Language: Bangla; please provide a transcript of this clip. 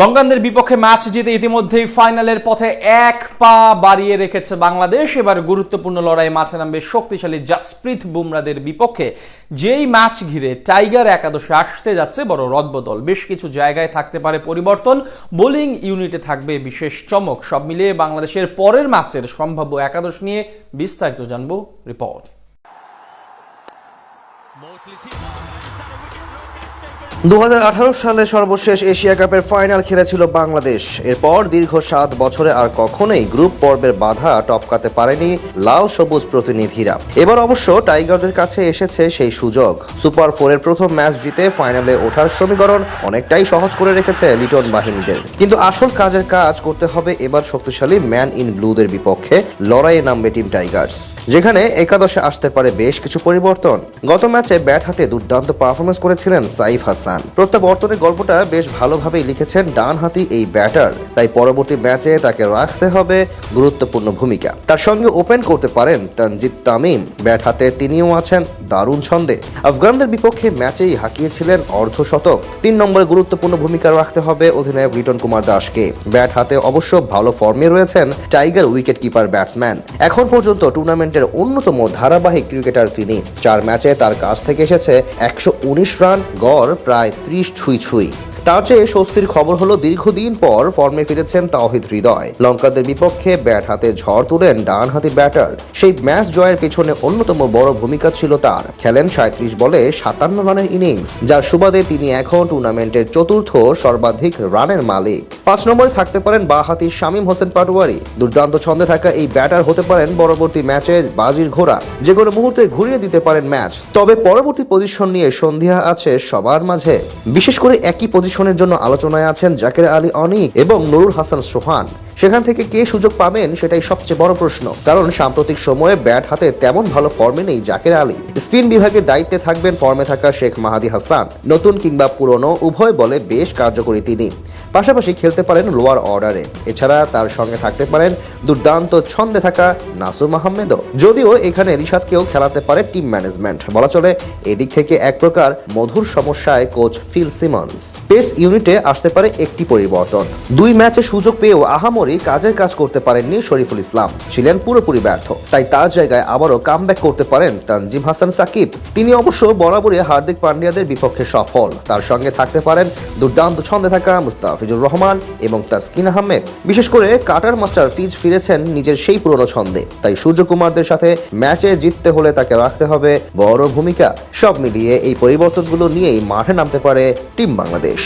লঙ্কানদের বিপক্ষে ম্যাচ জিতে ইতিমধ্যেই ফাইনালের পথে এক পা বাড়িয়ে রেখেছে বাংলাদেশ। এবার গুরুত্বপূর্ণ লড়াই মাঠে নামবে শক্তিশালী জাসপ্রীত বুমরাদের বিপক্ষে। যেই ম্যাচ ঘিরে টাইগার একাদশে আসতে যাচ্ছে বড় রদবদল। বেশ কিছু জায়গায় থাকতে পারে পরিবর্তন। বোলিং ইউনিটে থাকবে বিশেষ চমক। সব মিলিয়ে বাংলাদেশের পরের ম্যাচের সম্ভাব্য একাদশ নিয়ে বিস্তারিত জানব রিপোর্ট। দু হাজার আঠারো সালে সর্বশেষ এশিয়া কাপের ফাইনাল খেলেছিল বাংলাদেশ। এরপর দীর্ঘ সাত বছরে আর কখনোই গ্রুপ পর্বের বাধা টপকাতে পারেনি লাল সবুজ প্রতিনিধিরা। এবার অবশ্য টাইগারদের কাছে এসেছে সেই সুযোগ। সুপার ফোরের প্রথম ম্যাচ জিতে ফাইনালে ওঠার সমীকরণ অনেকটাই সহজ করে রেখেছে লিটন বাহিনীদের। কিন্তু আসল কাজের কাজ করতে হবে এবার শক্তিশালী ম্যান ইন ব্লুদের বিপক্ষে। লড়াইয়ে নামবে টিম টাইগার্স। যেখানে একাদশে আসতে পারে বেশ কিছু পরিবর্তন। গত ম্যাচে ব্যাট হাতে দুর্দান্ত পারফরমেন্স করেছিলেন সাইফ হাসান। প্রত্যাবর্তনের গল্পটা বেশ ভালোভাবেই লিখেছেন ডান হাতি এই ব্যাটার। তাই পরবর্তী ম্যাচে তাকে রাখতে হবে গুরুত্বপূর্ণ ভূমিকা। তার সঙ্গে ওপেন করতে পারেন তানজিদ তামিম। ব্যাট হাতে তিনিও আছেন, দারুণ ছন্দে। আফগানদের বিপক্ষে ম্যাচেই হাঁকিয়েছিলেন অর্ধশতক। তিন নম্বরে গুরুত্বপূর্ণ ভূমিকা রাখতে হবে অধিনায়ক লিটন কুমার দাসকে। ব্যাট হাতে অবশ্য ভালো ফর্মে রয়েছেন টাইগার উইকেট কিপার ব্যাটসম্যান। এখন পর্যন্ত টুর্নামেন্টের অন্যতম ধারাবাহিক ক্রিকেটার তিনি। চার ম্যাচে তার কাছ থেকে এসেছে একশো উনিশ রান, গড় প্রায় ত্রিশ ছুঁই ছুঁই। তার চেয়ে স্বস্তির খবর হলো দীর্ঘদিন পর ফর্মে ফিরেছেন তাওহিদ হৃদয়। লঙ্কানদের বিপক্ষে ব্যাট হাতে ঝড় তুলেন ডান হাতি ব্যাটার। সেই ম্যাচ জয়ের পেছনে অন্যতম বড় ভূমিকা ছিল তার। খেলেন সাঁত্রিশ বলে সাতান্ন রানের ইনিংস, যার সুবাদে তিনি এখন টুর্নামেন্টের চতুর্থ সর্বাধিক রানের মালিক। পাঁচ নম্বরে থাকতে পারেন বাহাতি শামীম হোসেন পাটোয়ারি। দুর্দান্ত ছন্দে থাকা এই ব্যাটার হতে পারেন পরবর্তী ম্যাচে বাজির ঘোড়া। যে কোনো মুহূর্তে ঘুরিয়ে দিতে পারেন ম্যাচ। তবে পরবর্তী পজিশন নিয়ে সন্ধিয়া আছে সবার মাঝে। বিশেষ করে একই পজিশনের জন্য আলোচনায় আছেন জাকের আলী অনিক এবং নুরুল হাসান সোহান। সেখান থেকে কে সুযোগ পাবেন সেটাই সবচেয়ে বড় প্রশ্ন। কারণ সাম্প্রতিক সময়ে ব্যাট হাতে তেমন ভালো ফর্মে নেই জাকের আলী। স্পিন বিভাগের দায়িত্বে থাকবেন ফর্মে থাকা শেখ মাহাদি হাসান। নতুন কিংবা পুরনো, উভয় বলে বেশ কার্যকরী তিনি। পাশাপাশি খেলতে পারেন লোয়ার অর্ডারে। এছাড়া তার সঙ্গে থাকতে পারেন দুর্দান্ত ছন্দে থাকা নাসুম আহমেদও। যদিও এখানে রিশাদকেও খেলাতে পারে টিম ম্যানেজমেন্ট। বলা চলে, এদিক থেকে এক প্রকার মধুর সমস্যায় কোচ ফিল সিমন্স। পেস ইউনিটে আসতে পারে একটি পরিবর্তন। দুই ম্যাচে সুযোগ পেয়েও আহামরি কাজের কাজ করতে পারেননি শরীফুল ইসলাম। ছিলেন পুরোপুরি ব্যর্থ। তাই তার জায়গায় আবারও কামব্যাক করতে পারেন তানজিম হাসান সাকিব। তিনি অবশ্য বরাবরই হার্দিক পান্ডিয়াদের বিপক্ষে সফল। তার সঙ্গে থাকতে পারেন দুর্দান্ত ছন্দে থাকা মুস্তাফিজুর রহমান এবং তাসকিন আহমেদ। বিশেষ করে কাটার মাস্টার ফিজ ফিরেছেন নিজের সেই পুরনো ছন্দে। তাই সূর্যকুমারদের সাথে ম্যাচে জিততে হলে তাকে রাখতে হবে বড় ভূমিকা। সব মিলিয়ে এই পরিবর্তনগুলো নিয়েই মাঠে নামতে পারে টিম বাংলাদেশ।